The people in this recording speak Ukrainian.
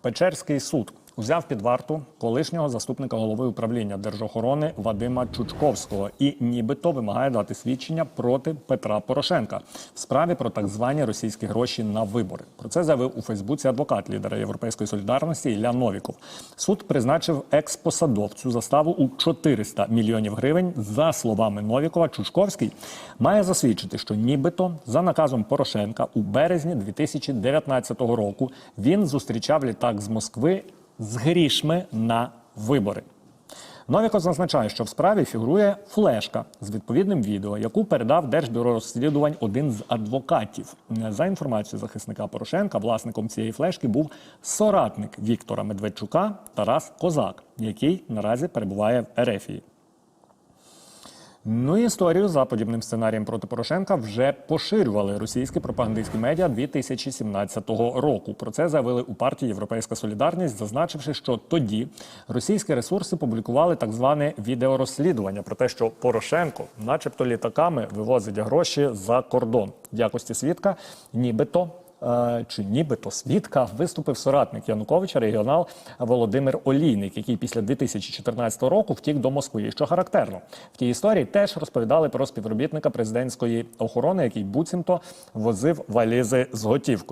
Печерський суд узяв під варту колишнього заступника голови управління держохорони Вадима Чучковського і нібито вимагає дати свідчення проти Петра Порошенка в справі про так звані російські гроші на вибори. Про це заявив у Фейсбуці адвокат лідера Європейської солідарності Ілля Новіков. Суд призначив експосадовцю заставу у 400 мільйонів гривень. За словами Новікова, Чучковський має засвідчити, що нібито за наказом Порошенка у березні 2019 року він зустрічав літак з Москви з грішми на вибори. Новіков зазначає, що в справі фігурує флешка з відповідним відео, яку передав Держбюро розслідувань один з адвокатів. За інформацією захисника Порошенка, власником цієї флешки був соратник Віктора Медведчука Тарас Козак, який наразі перебуває в Ерефії. Ну і історію за подібним сценарієм проти Порошенка вже поширювали російські пропагандистські медіа 2017 року. Про це заявили у партії Європейська Солідарність, зазначивши, що тоді російські ресурси публікували так зване відеорозслідування про те, що Порошенко, начебто, літаками вивозить гроші за кордон в якості свідка, нібито. Е, Чи нібито свідка виступив соратник Януковича, регіонал Володимир Олійник, який після 2014 року втік до Москви. Що характерно, в тій історії теж розповідали про співробітника президентської охорони, який буцімто возив валізи з готівкою.